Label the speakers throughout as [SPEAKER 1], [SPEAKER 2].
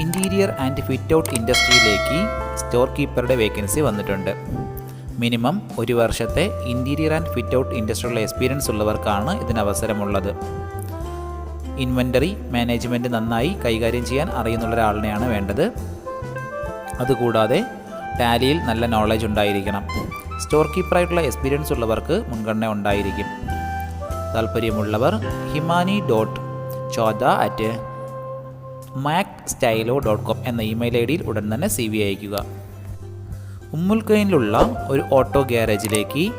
[SPEAKER 1] Interior and fit out ഇൻഡസ്ട്രിയിലേക്ക് store കീപ്പറുടെ vacancy വന്നിട്ടുണ്ട്. മിനിമം ഒരു വർഷത്തെ ഇന്റീരിയർ ആൻഡ് ഫിറ്റ് ഔട്ട് ഇൻഡസ്ട്രിയുള്ള എക്സ്പീരിയൻസ് ഉള്ളവർക്കാണ് ഇതിന് അവസരമുള്ളത്. ഇൻവെന്ററി മാനേജ്മെന്റ് നന്നായി കൈകാര്യം ചെയ്യാൻ അറിയുന്ന ഒരാളിനെയാണ് വേണ്ടത്. അതുകൂടാതെ ടാലിയിൽ നല്ല നോളജ് ഉണ്ടായിരിക്കണം. സ്റ്റോർ കീപ്പറായിട്ടുള്ള എക്സ്പീരിയൻസ് ഉള്ളവർക്ക് മുൻഗണന ഉണ്ടായിരിക്കും. താല്പര്യമുള്ളവർ Himani dot ചോദ at mac stylo dot com എന്ന ഇമെയിൽ ഐ ഡിയിൽ ഉടൻ തന്നെ സി വി അയക്കുക ഉമ്മുൽക്കൈനിലുള്ള ഒരു ഓട്ടോ ഗ്യാരേജിലേക്ക്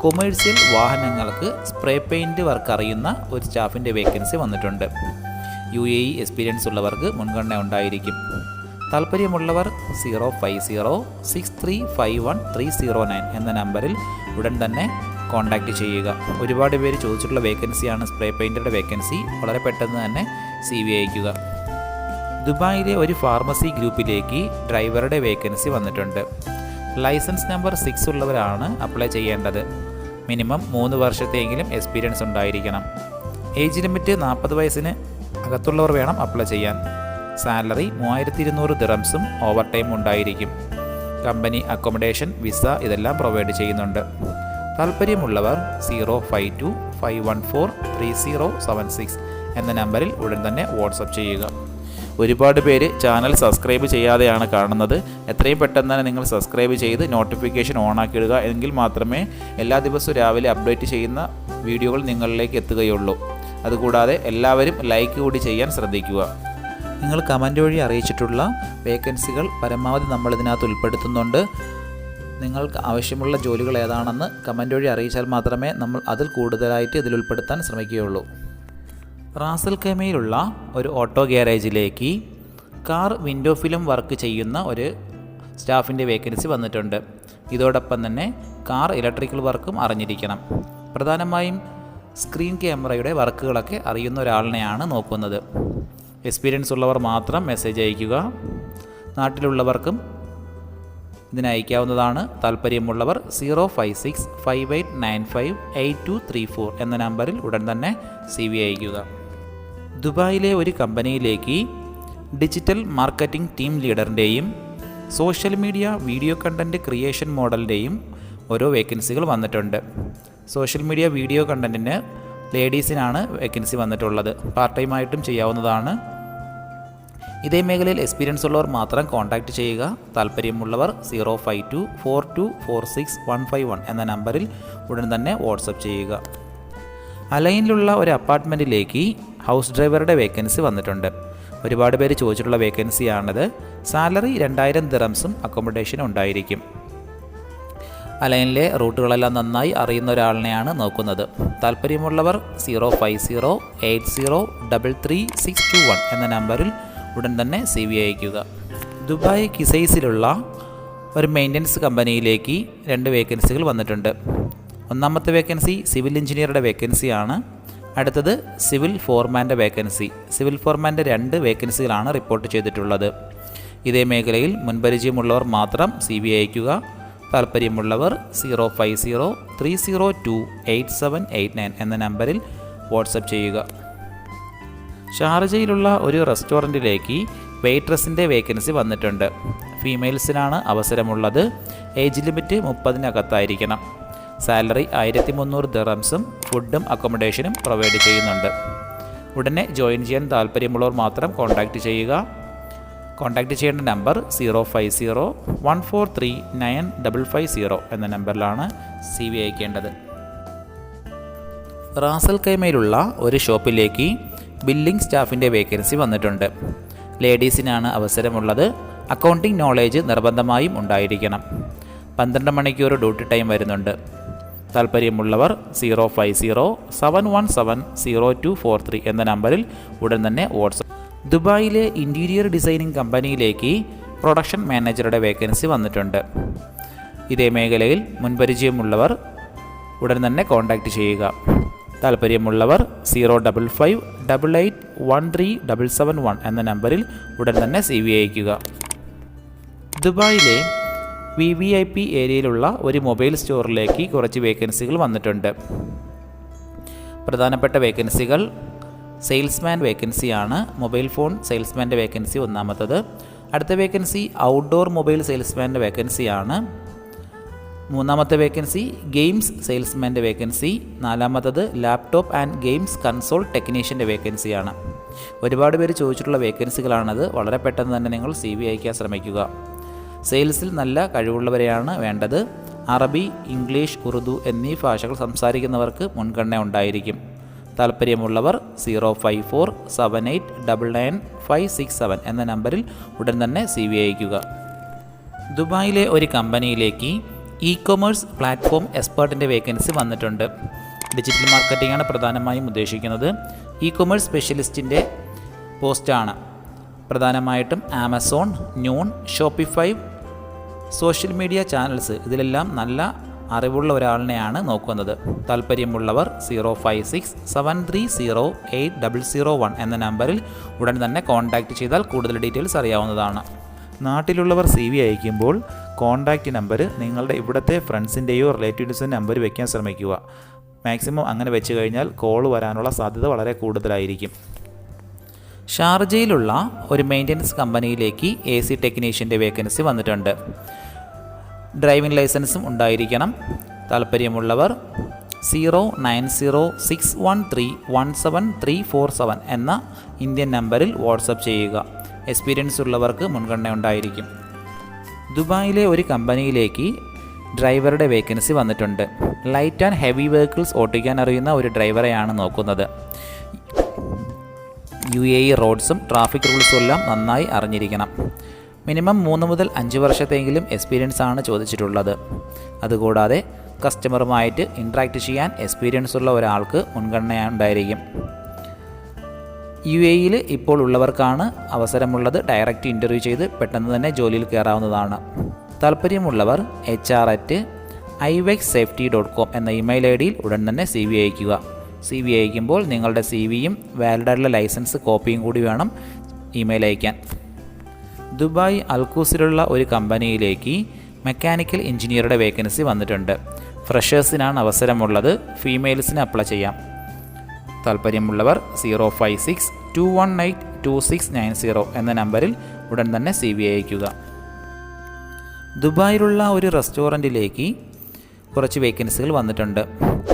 [SPEAKER 1] കൊമേഴ്സ്യൽ വാഹനങ്ങൾക്ക് സ്പ്രേ പെയിന്റ് വർക്ക് അറിയുന്ന ഒരു സ്റ്റാഫിന്റെ വേക്കൻസി വന്നിട്ടുണ്ട്. യു എ ഇ എക്സ്പീരിയൻസ് ഉള്ളവർക്ക് മുൻഗണന ഉണ്ടായിരിക്കും. താല്പര്യമുള്ളവർ zero five zero six three five one three zero nine എന്ന നമ്പറിൽ ഉടൻ തന്നെ കോൺടാക്റ്റ് ചെയ്യുക. ഒരുപാട് പേര് ചോദിച്ചിട്ടുള്ള വേക്കൻസിയാണ് സ്പ്രേ പെയിന്ററുടെ വേക്കൻസി. വളരെ പെട്ടെന്ന് തന്നെ സി വി അയക്കുക ദുബായിലെ ഒരു ഫാർമസി ഗ്രൂപ്പിലേക്ക് ഡ്രൈവറുടെ വേക്കൻസി വന്നിട്ടുണ്ട്. ലൈസൻസ് നമ്പർ സിക്സ് ഉള്ളവരാണ് അപ്ലൈ ചെയ്യേണ്ടത്. മിനിമം മൂന്ന് വർഷത്തെങ്കിലും എക്സ്പീരിയൻസ് ഉണ്ടായിരിക്കണം. ഏജ് ലിമിറ്റ് നാൽപ്പത് വയസ്സിന് അകത്തുള്ളവർ വേണം അപ്ലൈ ചെയ്യാൻ. സാലറി മൂവായിരത്തി ഇരുന്നൂറ് ദിറംസും ഓവർ ടൈം ഉണ്ടായിരിക്കും. കമ്പനി അക്കോമഡേഷൻ വിസ ഇതെല്ലാം പ്രൊവൈഡ് ചെയ്യുന്നുണ്ട്. താല്പര്യമുള്ളവർ zero five two five one four three zero seven six എന്ന നമ്പറിൽ ഉടൻ തന്നെ വാട്സപ്പ് ചെയ്യുക. ഒരുപാട് പേര് ചാനൽ സബ്സ്ക്രൈബ് ചെയ്യാതെയാണ് കാണുന്നത്. എത്രയും പെട്ടെന്ന് തന്നെ നിങ്ങൾ സബ്സ്ക്രൈബ് ചെയ്ത് നോട്ടിഫിക്കേഷൻ ഓൺ ആക്കിയിടുക എങ്കിൽ മാത്രമേ എല്ലാ ദിവസവും രാവിലെ അപ്ഡേറ്റ് ചെയ്യുന്ന വീഡിയോകൾ നിങ്ങളിലേക്ക് എത്തുകയുള്ളൂ. അതുകൂടാതെ എല്ലാവരും ലൈക്ക് കൂടി ചെയ്യാൻ ശ്രദ്ധിക്കുക.
[SPEAKER 2] നിങ്ങൾ കമന്റ് വഴി അറിയിച്ചിട്ടുള്ള വേക്കൻസികൾ പരമാവധി നമ്മൾ ഇതിനകത്ത് ഉൾപ്പെടുത്തുന്നുണ്ട്. നിങ്ങൾക്ക് ആവശ്യമുള്ള ജോലികൾ ഏതാണെന്ന് കമന്റ് വഴി അറിയിച്ചാൽ മാത്രമേ നമ്മൾ അതിൽ കൂടുതലായിട്ട് ഇതിൽ ഉൾപ്പെടുത്താൻ ശ്രമിക്കുകയുള്ളൂ.
[SPEAKER 1] റാസൽ കേമയിലുള്ള ഒരു ഓട്ടോ ഗ്യാരേജിലേക്ക് കാർ വിൻഡോ ഫിലിം വർക്ക് ചെയ്യുന്ന ഒരു സ്റ്റാഫിന്റെ വേക്കൻസി വന്നിട്ടുണ്ട്. ഇതോടൊപ്പം തന്നെ കാർ ഇലക്ട്രിക്കൽ വർക്കും അറിഞ്ഞിരിക്കണം. പ്രധാനമായും സ്ക്രീൻ ക്യാമറയുടെ വർക്കുകളൊക്കെ അറിയുന്ന ഒരാളിനെയാണ് നോക്കുന്നത്. എക്സ്പീരിയൻസ് ഉള്ളവർ മാത്രം മെസ്സേജ് അയയ്ക്കുക. നാട്ടിലുള്ളവർക്കും ഇതിന് അയക്കാവുന്നതാണ് താല്പര്യമുള്ളവർ zero five six five eight nine five eight two three four എന്ന നമ്പറിൽ ഉടൻ തന്നെ സി വി അയക്കുക ദുബായിലെ ഒരു കമ്പനിയിലേക്ക് digital marketing team ലീഡറിന്റെയും social media video content creation മോഡലിന്റെയും ഓരോ വേക്കൻസികൾ വന്നിട്ടുണ്ട്. സോഷ്യൽ മീഡിയ വീഡിയോ കണ്ടന്റിന് ലേഡീസിനാണ് വേക്കൻസി വന്നിട്ടുള്ളത്. പാർട്ട് ടൈം ആയിട്ടും ചെയ്യാവുന്നതാണ്. ഇതേ മേഖലയിൽ എക്സ്പീരിയൻസ് ഉള്ളവർ മാത്രം കോൺടാക്റ്റ് ചെയ്യുക. താല്പര്യമുള്ളവർ zero five two four two four six one five one എന്ന നമ്പറിൽ ഉടൻ തന്നെ വാട്സപ്പ് ചെയ്യുക. അലൈനിലുള്ള ഒരു അപ്പാർട്ട്മെന്റിലേക്ക് ഹൗസ് ഡ്രൈവറുടെ വേക്കൻസി വന്നിട്ടുണ്ട്. ഒരുപാട് പേര് ചോദിച്ചിട്ടുള്ള വേക്കൻസിയാണത്. സാലറി രണ്ടായിരം ദിറംസും അക്കോമഡേഷനും ഉണ്ടായിരിക്കും. അലൈനിലെ റൂട്ടുകളെല്ലാം നന്നായി അറിയുന്ന ഒരാളിനെയാണ് നോക്കുന്നത്. താല്പര്യമുള്ളവർ zero five zero eight zero double three six two one എന്ന നമ്പറിൽ ഉടൻ തന്നെ സി വി അയക്കുക ദുബായ് കിസൈസിലുള്ള ഒരു മെയിന്റനൻസ് കമ്പനിയിലേക്ക് രണ്ട് വേക്കൻസികൾ വന്നിട്ടുണ്ട്. ഒന്നാമത്തെ വേക്കൻസി സിവിൽ എഞ്ചിനീയറുടെ വേക്കൻസിയാണ്. അടുത്തത് സിവിൽ ഫോർമാന്റെ വേക്കൻസി. സിവിൽ ഫോർമാന്റെ രണ്ട് വേക്കൻസികളാണ് റിപ്പോർട്ട് ചെയ്തിട്ടുള്ളത്. ഇതേ മേഖലയിൽ മുൻപരിചയമുള്ളവർ മാത്രം സി ബി അയക്കുക താല്പര്യമുള്ളവർ zero five zero three zero two eight seven eight nine എന്ന നമ്പറിൽ വാട്സപ്പ് ചെയ്യുക. ഷാർജയിലുള്ള ഒരു റെസ്റ്റോറന്റിലേക്ക് വെയിട്രസിന്റെ വേക്കൻസി വന്നിട്ടുണ്ട്. ഫീമെയിൽസിനാണ് അവസരമുള്ളത്. ഏജ് ലിമിറ്റ് മുപ്പതിനകത്തായിരിക്കണം. സാലറി ആയിരത്തി മുന്നൂറ് ദിറംസും ഫുഡും അക്കോമഡേഷനും പ്രൊവൈഡ് ചെയ്യുന്നുണ്ട്. ഉടനെ ജോയിൻ ചെയ്യാൻ താല്പര്യമുള്ളവർ മാത്രം കോൺടാക്റ്റ് ചെയ്യുക. കോൺടാക്റ്റ് ചെയ്യേണ്ട number zero five zero one four three nine double five zero എന്ന നമ്പറിലാണ് സി വി അയക്കേണ്ടത്. റാസൽ കൈമയിലുള്ള ഒരു ഷോപ്പിലേക്ക് ബില്ലിംഗ് സ്റ്റാഫിന്റെ വേക്കൻസി വന്നിട്ടുണ്ട്. ലേഡീസിനാണ് അവസരമുള്ളത്. അക്കൗണ്ടിംഗ് നോളേജ് നിർബന്ധമായും ഉണ്ടായിരിക്കണം. പന്ത്രണ്ട് മണിക്കൂർ ഡ്യൂട്ടി ടൈം വരുന്നുണ്ട്. താല്പര്യമുള്ളവർ zero five zero seven one seven zero two four three എന്ന നമ്പറിൽ ഉടൻ തന്നെ വാട്സപ്പ് ദുബായിലെ ഇന്റീരിയർ ഡിസൈനിങ് കമ്പനിയിലേക്ക് പ്രൊഡക്ഷൻ മാനേജറുടെ വേക്കൻസി വന്നിട്ടുണ്ട്. ഇതേ മേഖലയിൽ മുൻപരിചയമുള്ളവർ ഉടൻ തന്നെ കോൺടാക്റ്റ് ചെയ്യുക. താല്പര്യമുള്ളവർ zero double five double eight one three double seven one എന്ന നമ്പറിൽ ഉടൻ തന്നെ സി വി അയക്കുക ദുബായിലെ വി വി ഐ പി ഏരിയയിലുള്ള ഒരു മൊബൈൽ സ്റ്റോറിലേക്ക് കുറച്ച് വേക്കൻസികൾ വന്നിട്ടുണ്ട്. പ്രധാനപ്പെട്ട വേക്കൻസികൾ സെയിൽസ്മാൻ വേക്കൻസിയാണ് മൊബൈൽ ഫോൺ സെയിൽസ്മാന്റെ വേക്കൻസി ഒന്നാമത്തത്. അടുത്ത വേക്കൻസി ഔട്ട്ഡോർ മൊബൈൽ സെയിൽസ്മാന്റെ വേക്കൻസിയാണ്. മൂന്നാമത്തെ വേക്കൻസി ഗെയിംസ് സെയിൽസ്മാന്റെ വേക്കൻസി. നാലാമത്തത് ലാപ്ടോപ്പ് ആൻഡ് ഗെയിംസ് കൺസോൾ ടെക്നീഷ്യന്റെ വേക്കൻസിയാണ്. ഒരുപാട് പേര് ചോദിച്ചിട്ടുള്ള വേക്കൻസികളാണത്. വളരെ പെട്ടെന്ന് തന്നെ നിങ്ങൾ സി വി അയക്കാൻ ശ്രമിക്കുക. സെയിൽസിൽ നല്ല കഴിവുള്ളവരെയാണ് വേണ്ടത്. അറബി ഇംഗ്ലീഷ് ഉറുദു എന്നീ ഭാഷകൾ സംസാരിക്കുന്നവർക്ക് മുൻഗണന ഉണ്ടായിരിക്കും. താല്പര്യമുള്ളവർ zero five four seven eight double nine five six seven എന്ന നമ്പറിൽ ഉടൻ തന്നെ സി വി അയക്കുക ദുബായിലെ ഒരു കമ്പനിയിലേക്ക് ഇ കൊമേഴ്സ് പ്ലാറ്റ്ഫോം എക്സ്പേർട്ടിന്റെ വേക്കൻസി വന്നിട്ടുണ്ട്. ഡിജിറ്റൽ മാർക്കറ്റിംഗ് ആണ് പ്രധാനമായും ഉദ്ദേശിക്കുന്നത്. ഇ കൊമേഴ്സ് സ്പെഷ്യലിസ്റ്റിന്റെ പോസ്റ്റാണ്. പ്രധാനമായിട്ടും Amazon Noon Shopify social media channels. ഇതിലെല്ലാം നല്ല അറിവുള്ള ഒരാളിനെയാണ് നോക്കുന്നത്. താല്പര്യമുള്ളവർ zero five six seven three zero eight double zero one എന്ന നമ്പറിൽ ഉടൻ തന്നെ കോൺടാക്റ്റ് ചെയ്താൽ കൂടുതൽ ഡീറ്റെയിൽസ് അറിയാവുന്നതാണ്.
[SPEAKER 2] നാട്ടിലുള്ളവർ സി വി അയക്കുമ്പോൾ കോൺടാക്റ്റ് നമ്പർ നിങ്ങളുടെ ഇവിടുത്തെ ഫ്രണ്ട്സിന്റെയോ റിലേറ്റീവ്സിന്റെ നമ്പർ വയ്ക്കാൻ ശ്രമിക്കുക. മാക്സിമം അങ്ങനെ വെച്ച് കഴിഞ്ഞാൽ കോൾ വരാനുള്ള സാധ്യത വളരെ കൂടുതലായിരിക്കും.
[SPEAKER 1] ഷാർജയിലുള്ള ഒരു മെയിന്റനൻസ് കമ്പനിയിലേക്ക് എ സി ടെക്നീഷ്യന്റെ വേക്കൻസി വന്നിട്ടുണ്ട്. ഡ്രൈവിംഗ് ലൈസൻസും ഉണ്ടായിരിക്കണം. താല്പര്യമുള്ളവർ zero nine zero six one three one seven three four seven എന്ന ഇന്ത്യൻ നമ്പറിൽ വാട്സപ്പ് ചെയ്യുക. എക്സ്പീരിയൻസ് ഉള്ളവർക്ക് മുൻഗണന ഉണ്ടായിരിക്കും. ദുബായിലെ ഒരു കമ്പനിയിലേക്ക് ഡ്രൈവറുടെ വേക്കൻസി വന്നിട്ടുണ്ട്. ലൈറ്റ് ആൻഡ് ഹെവി വെഹിക്കിൾസ് ഓട്ടിക്കാൻ അറിയുന്ന ഒരു ഡ്രൈവറെയാണ് നോക്കുന്നത്. യു എ ഇ റോഡ്സും ട്രാഫിക് റൂൾസും എല്ലാം നന്നായി അറിഞ്ഞിരിക്കണം. മിനിമം മൂന്ന് മുതൽ അഞ്ച് വർഷത്തെങ്കിലും എക്സ്പീരിയൻസ് ആണ് ചോദിച്ചിട്ടുള്ളത്. അതുകൂടാതെ കസ്റ്റമറുമായിട്ട് ഇൻട്രാക്ട് ചെയ്യാൻ എക്സ്പീരിയൻസ് ഉള്ള ഒരാൾക്ക് മുൻഗണന ഉണ്ടായിരിക്കും. യു എയിൽ ഇപ്പോൾ ഉള്ളവർക്കാണ് അവസരമുള്ളത് ഡയറക്റ്റ് ഇന്റർവ്യൂ ചെയ്ത് പെട്ടെന്ന് തന്നെ ജോലിയിൽ കയറാവുന്നതാണ്. താല്പര്യമുള്ളവർ H R at Ivex safety dot com എന്ന ഇമെയിൽ ഐ ഡിയിൽ ഉടൻ തന്നെ സി വി അയക്കുക സി വി അയക്കുമ്പോൾ നിങ്ങളുടെ സി വിയും വാലിഡായിട്ടുള്ള ലൈസൻസ് കോപ്പിയും കൂടി വേണം ഇമെയിൽ അയക്കാൻ. ദുബായ് അൽക്കൂസിലുള്ള ഒരു കമ്പനിയിലേക്ക് മെക്കാനിക്കൽ എഞ്ചിനീയറുടെ വേക്കൻസി വന്നിട്ടുണ്ട്. ഫ്രഷേഴ്സിനാണ് അവസരമുള്ളത്. ഫീമെയിൽസിന് അപ്ലൈ ചെയ്യാം. താല്പര്യമുള്ളവർ zero five six two one eight two six nine zero എന്ന നമ്പറിൽ ഉടൻ തന്നെ സി വി അയക്കുക. ദുബായിലുള്ള ഒരു റെസ്റ്റോറന്റിലേക്ക് കുറച്ച് വേക്കൻസികൾ വന്നിട്ടുണ്ട്.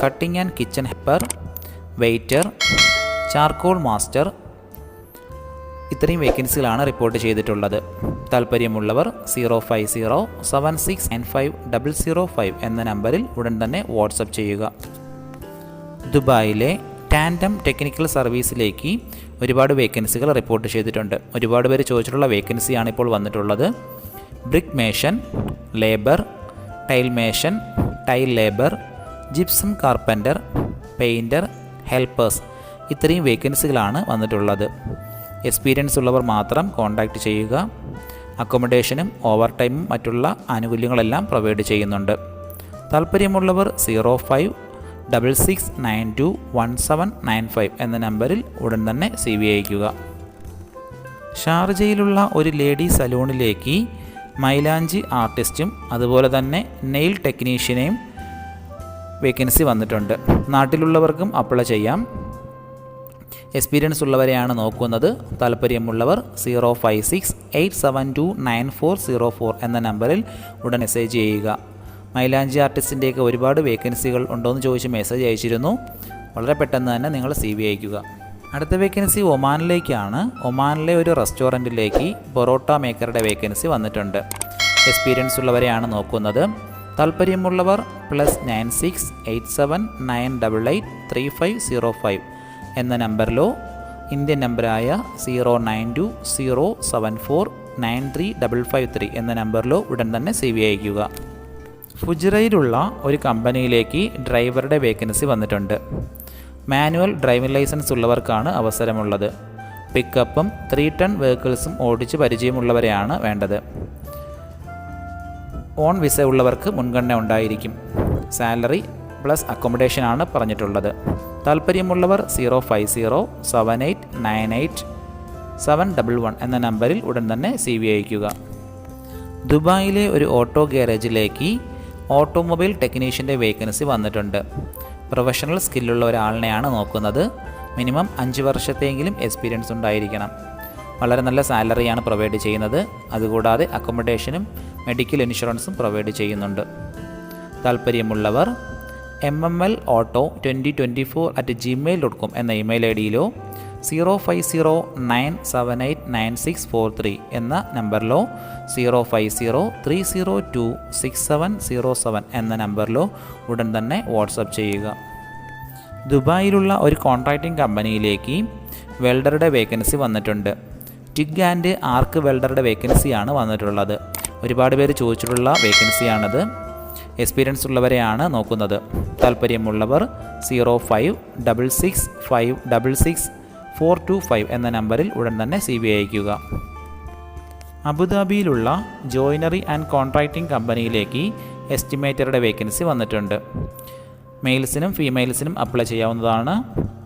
[SPEAKER 1] Cutting and kitchen helper waiter charcoal master ഇത്രയും വേക്കൻസികളാണ് റിപ്പോർട്ട് ചെയ്തിട്ടുള്ളത്. താല്പര്യമുള്ളവർ zero five zero seven six nine five double zero five എന്ന നമ്പറിൽ ഉടൻ തന്നെ വാട്സപ്പ് ചെയ്യുക. ദുബായിലെ ടാൻഡം ടെക്നിക്കൽ സർവീസിലേക്ക് ഒരുപാട് വേക്കൻസികൾ റിപ്പോർട്ട് ചെയ്തിട്ടുണ്ട്. ഒരുപാട് പേര് ചോദിച്ചിട്ടുള്ള വേക്കൻസിയാണ് ഇപ്പോൾ വന്നിട്ടുള്ളത്. Brick mason labour tile mason tile labour gypsum carpenter painter helpers ഇത്രയും വേക്കൻസികളാണ് വന്നിട്ടുള്ളത്. എക്സ്പീരിയൻസ് ഉള്ളവർ മാത്രം കോൺടാക്റ്റ് ചെയ്യുക. അക്കോമഡേഷനും ഓവർ ടൈമും മറ്റുള്ള ആനുകൂല്യങ്ങളെല്ലാം പ്രൊവൈഡ് ചെയ്യുന്നുണ്ട്. താല്പര്യമുള്ളവർ zero five double six nine two one seven nine five എന്ന നമ്പറിൽ ഉടൻ തന്നെ സി വി അയക്കുക ഷാർജയിലുള്ള ഒരു ലേഡി സലൂണിലേക്ക് മൈലാഞ്ചി ആർട്ടിസ്റ്റും അതുപോലെ തന്നെ നെയിൽ ടെക്നീഷ്യനെയും വേക്കൻസി വന്നിട്ടുണ്ട്. നാട്ടിലുള്ളവർക്കും അപ്ലൈ ചെയ്യാം. എക്സ്പീരിയൻസ് ഉള്ളവരെയാണ് നോക്കുന്നത്. താല്പര്യമുള്ളവർ zero five six eight seven two nine four zero four എന്ന നമ്പറിൽ ഉടൻ മെസ്സേജ് ചെയ്യുക. മൈലാഞ്ചി ആർട്ടിസ്റ്റിന്റെയൊക്കെ ഒരുപാട് വേക്കൻസികൾ ഉണ്ടോ എന്ന് ചോദിച്ച് മെസ്സേജ് അയച്ചിരുന്നു. വളരെ പെട്ടെന്ന് തന്നെ നിങ്ങൾ സി വി അയക്കുക. അടുത്ത വേക്കൻസി ഒമാനിലേക്കാണ്. ഒമാനിലെ ഒരു റെസ്റ്റോറന്റിലേക്ക് പൊറോട്ട മേക്കറുടെ വേക്കൻസി വന്നിട്ടുണ്ട്. എക്സ്പീരിയൻസ് ഉള്ളവരെയാണ് നോക്കുന്നത്. താല്പര്യമുള്ളവർ plus nine six eight seven nine double eight three five zero five എന്ന നമ്പറിലോ ഇന്ത്യൻ നമ്പറായ zero nine two zero seven four nine three double five three എന്ന നമ്പറിലോ ഉടൻ തന്നെ സി വി അയക്കുക ഫുജറയിലുള്ള ഒരു കമ്പനിയിലേക്ക് ഡ്രൈവറുടെ വേക്കൻസി വന്നിട്ടുണ്ട്. മാനുവൽ ഡ്രൈവിംഗ് ലൈസൻസ് ഉള്ളവർക്കാണ് അവസരമുള്ളത്. പിക്കപ്പും ത്രീ ടൺ വെഹിക്കിൾസും ഓടിച്ച് പരിചയമുള്ളവരെയാണ് വേണ്ടത്. ഓൺ വിസ ഉള്ളവർക്ക് മുൻഗണന ഉണ്ടായിരിക്കും. സാലറി പ്ലസ് അക്കോമഡേഷൻ ആണ് പറഞ്ഞിട്ടുള്ളത്. താല്പര്യമുള്ളവർ zero five zero seven eight nine eight seven double one എന്ന നമ്പറിൽ ഉടൻ തന്നെ സി വി അയക്കുക ദുബായിലെ ഒരു ഓട്ടോ ഗ്യാരേജിലേക്ക് ഓട്ടോമൊബൈൽ ടെക്നീഷ്യന്റെ വേക്കൻസി വന്നിട്ടുണ്ട്. പ്രൊഫഷണൽ സ്കില്ലുള്ള ഒരാളിനെയാണ് നോക്കുന്നത്. മിനിമം അഞ്ച് വർഷത്തെങ്കിലും എക്സ്പീരിയൻസ് ഉണ്ടായിരിക്കണം. വളരെ നല്ല സാലറിയാണ് പ്രൊവൈഡ് ചെയ്യുന്നത്. അതുകൂടാതെ അക്കോമഡേഷനും മെഡിക്കൽ ഇൻഷുറൻസും പ്രൊവൈഡ് ചെയ്യുന്നുണ്ട്. താല്പര്യമുള്ളവർ M M L auto twenty twenty four at Gmail dot com എന്ന email I ഡിയിലോ zero five zero nine seven eight nine six four three എന്ന നമ്പറിലോ zero five zero three zero two six seven zero seven എന്ന നമ്പറിലോ ഉടൻ തന്നെ WhatsApp ചെയ്യുക. ദുബായിലുള്ള ഒരു contracting കമ്പനിയിലേക്ക് വെൽഡറുടെ വേക്കൻസി വന്നിട്ടുണ്ട്. ടിഗ് ആൻഡ് ആർക്ക് വെൽഡറുടെ വേക്കൻസിയാണ് വന്നിട്ടുള്ളത്. ഒരുപാട് പേര് ചോദിച്ചിട്ടുള്ള വേക്കൻസിയാണത്. എക്സ്പീരിയൻസ് ഉള്ളവരെയാണ് നോക്കുന്നത്. താല്പര്യമുള്ളവർ zero five double six five double six four two five എന്ന നമ്പറിൽ ഉടൻ തന്നെ സി ബി അയക്കുക അബുദാബിയിലുള്ള ജോയിനറി ആൻഡ് കോൺട്രാക്റ്റിംഗ് കമ്പനിയിലേക്ക് എസ്റ്റിമേറ്ററുടെ വേക്കൻസി വന്നിട്ടുണ്ട്. മെയിൽസിനും ഫീമെയിൽസിനും അപ്ലൈ ചെയ്യാവുന്നതാണ്.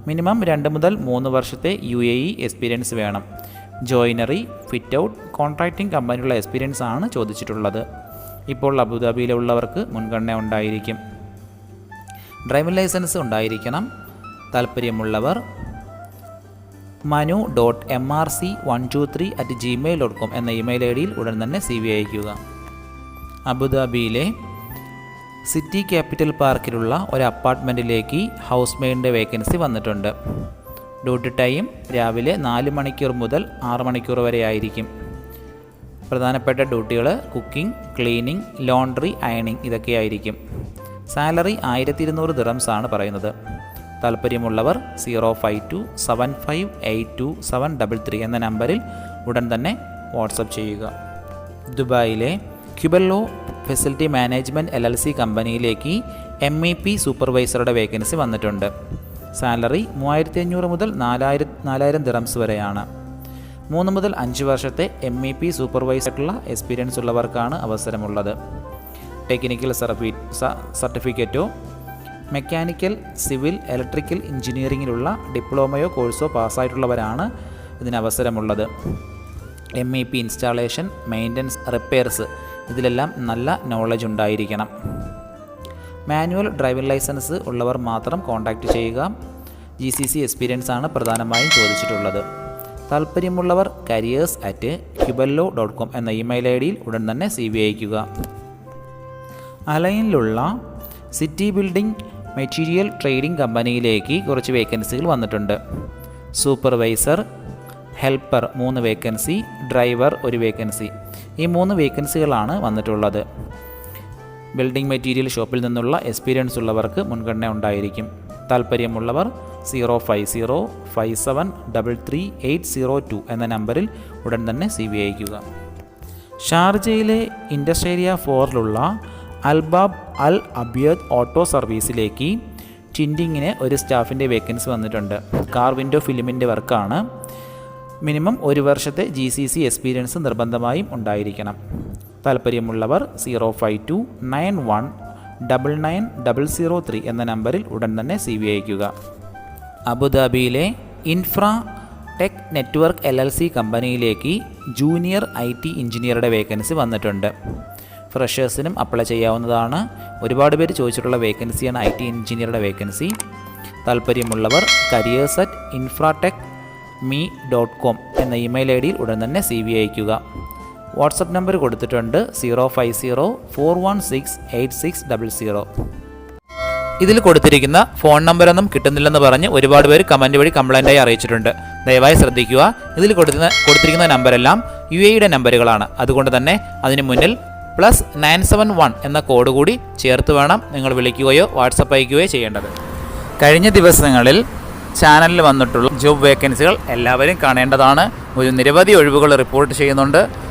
[SPEAKER 1] മിനിമം രണ്ട് മുതൽ മൂന്ന് വർഷത്തെ യു എ ഇ എക്സ്പീരിയൻസ് വേണം. ജോയിനറി ഫിറ്റ് ഔട്ട് കോൺട്രാക്റ്റിംഗ് കമ്പനിയുള്ള എക്സ്പീരിയൻസ് ആണ് ചോദിച്ചിട്ടുള്ളത്. ഇപ്പോൾ അബുദാബിയിലുള്ളവർക്ക് മുൻഗണന ഉണ്ടായിരിക്കും. ഡ്രൈവിംഗ് ലൈസൻസ് ഉണ്ടായിരിക്കണം. താല്പര്യമുള്ളവർ Manu dot M R C one two three at Gmail dot com എന്ന ഇമെയിൽ ഐ ഡിയിൽ ഉടൻ തന്നെ സി വി അയക്കുക അബുദാബിയിലെ സിറ്റി ക്യാപിറ്റൽ പാർക്കിലുള്ള ഒരു അപ്പാർട്ട്മെന്റിലേക്ക് ഹൗസ് മെയ്ഡിന്റെ വേക്കൻസി വന്നിട്ടുണ്ട്. ഡ്യൂട്ടി ടൈം രാവിലെ നാല് മണിക്കൂർ മുതൽ ആറ് മണിക്കൂർ വരെ ആയിരിക്കും. പ്രധാനപ്പെട്ട ഡ്യൂട്ടികൾ കുക്കിംഗ് ക്ലീനിങ് ലോണ്ട്രി അയണിങ് ഇതൊക്കെയായിരിക്കും സാലറി ആയിരത്തി ഇരുന്നൂറ് ആണ് പറയുന്നത്. താല്പര്യമുള്ളവർ zero five two seven five eight two seven double three എന്ന നമ്പറിൽ ഉടൻ തന്നെ വാട്സപ്പ് ചെയ്യുക. ദുബായിലെ Cubello facility management L L C കമ്പനിയിലേക്ക് എം ഇ പി സൂപ്പർവൈസറുടെ വേക്കൻസി വന്നിട്ടുണ്ട്. സാലറി മൂവായിരത്തി അഞ്ഞൂറ് മുതൽ നാലായിരം നാലായിരം ദിറംസ് വരെയാണ്. മൂന്ന് മുതൽ അഞ്ച് വർഷത്തെ എം ഇ പി സൂപ്പർവൈസായിട്ടുള്ള എക്സ്പീരിയൻസ് ഉള്ളവർക്കാണ് അവസരമുള്ളത്. ടെക്നിക്കൽ സർഫി സർട്ടിഫിക്കറ്റോ മെക്കാനിക്കൽ സിവിൽ ഇലക്ട്രിക്കൽ എഞ്ചിനീയറിങ്ങിലുള്ള ഡിപ്ലോമയോ കോഴ്സോ പാസ്സായിട്ടുള്ളവരാണ് ഇതിന് അവസരമുള്ളത് M E P installation maintenance repairs ഇതിലെല്ലാം നല്ല നോളജ് ഉണ്ടായിരിക്കണം. മാനുവൽ ഡ്രൈവിംഗ് ലൈസൻസ് ഉള്ളവർ മാത്രം കോൺടാക്റ്റ് ചെയ്യുക. ജി സി സി എക്സ്പീരിയൻസ് ആണ് പ്രധാനമായും ചോദിച്ചിട്ടുള്ളത്. താല്പര്യമുള്ളവർ careers at Cubello dot com എന്ന ഇമെയിൽ ഐ ഡിയിൽ ഉടൻ തന്നെ സി വി അയക്കുക അലൈനിലുള്ള സിറ്റി ബിൽഡിംഗ് മെറ്റീരിയൽ ട്രേഡിംഗ് കമ്പനിയിലേക്ക് കുറച്ച് വേക്കൻസികൾ വന്നിട്ടുണ്ട്. സൂപ്പർവൈസർ ഹെൽപ്പർ മൂന്ന് വേക്കൻസി ഡ്രൈവർ ഒരു വേക്കൻസി ഈ മൂന്ന് വേക്കൻസികളാണ് വന്നിട്ടുള്ളത്. ബിൽഡിംഗ് മെറ്റീരിയൽ ഷോപ്പിൽ നിന്നുള്ള എക്സ്പീരിയൻസ് ഉള്ളവർക്ക് മുൻഗണന ഉണ്ടായിരിക്കും. താല്പര്യമുള്ളവർ zero five zero five seven double three eight zero two എന്ന നമ്പറിൽ ഉടൻ തന്നെ സി വി അയക്കുക ഷാർജയിലെ ഇൻഡസ്ട്രേരിയ ഫോറിലുള്ള അൽബാബ് അൽ അബിയദ് ഓട്ടോ സർവീസിലേക്ക് ടിന്റിങ്ങിന് ഒരു സ്റ്റാഫിന്റെ വേക്കൻസി വന്നിട്ടുണ്ട്. കാർ വിൻഡോ ഫിലിമിന്റെ വർക്കാണ്. മിനിമം ഒരു വർഷത്തെ ജി സി സി എക്സ്പീരിയൻസ് നിർബന്ധമായും ഉണ്ടായിരിക്കണം. താല്പര്യമുള്ളവർ zero five two nine one double nine double zero three എന്ന നമ്പറിൽ ഉടൻ തന്നെ സി വി അയക്കുക അബുദാബിയിലെ Infra Tech network L L C കമ്പനിയിലേക്ക് ജൂനിയർ ഐ ടി എഞ്ചിനീയറുടെ വേക്കൻസി വന്നിട്ടുണ്ട്. ഫ്രഷേഴ്സിനും അപ്ലൈ ചെയ്യാവുന്നതാണ്. ഒരുപാട് പേര് ചോദിച്ചിട്ടുള്ള വേക്കൻസിയാണ് ഐ ടി എഞ്ചിനീയറുടെ വേക്കൻസി. താല്പര്യമുള്ളവർ careers at infratech me dot com എന്ന ഇമെയിൽ ഐ ഡിയിൽ ഉടൻ തന്നെ സി വി അയക്കുക വാട്സപ്പ് നമ്പർ കൊടുത്തിട്ടുണ്ട് zero five zero four one six eight six double zero. ഇതിൽ കൊടുത്തിരിക്കുന്ന ഫോൺ നമ്പറൊന്നും കിട്ടുന്നില്ലെന്ന് പറഞ്ഞ് ഒരുപാട് പേര് കമന്റ് വഴി കംപ്ലൈന്റായി അറിയിച്ചിട്ടുണ്ട്. ദയവായി ശ്രദ്ധിക്കുക. ഇതിൽ കൊടുക്കുന്ന കൊടുത്തിരിക്കുന്ന നമ്പരെല്ലാം യു എയുടെ നമ്പറുകളാണ്. അതുകൊണ്ട് തന്നെ അതിന് മുന്നിൽ പ്ലസ് നയൻ സെവൻ വൺ എന്ന കോഡ് കൂടി ചേർത്ത് വേണം നിങ്ങൾ വിളിക്കുകയോ വാട്സപ്പ് അയക്കുകയോ ചെയ്യേണ്ടത്. കഴിഞ്ഞ ദിവസങ്ങളിൽ ചാനലിൽ വന്നിട്ടുള്ള ജോബ് വേക്കൻസികൾ എല്ലാവരും കാണേണ്ടതാണ്. ഒരു നിരവധി ഒഴിവുകൾ റിപ്പോർട്ട് ചെയ്യുന്നുണ്ട്.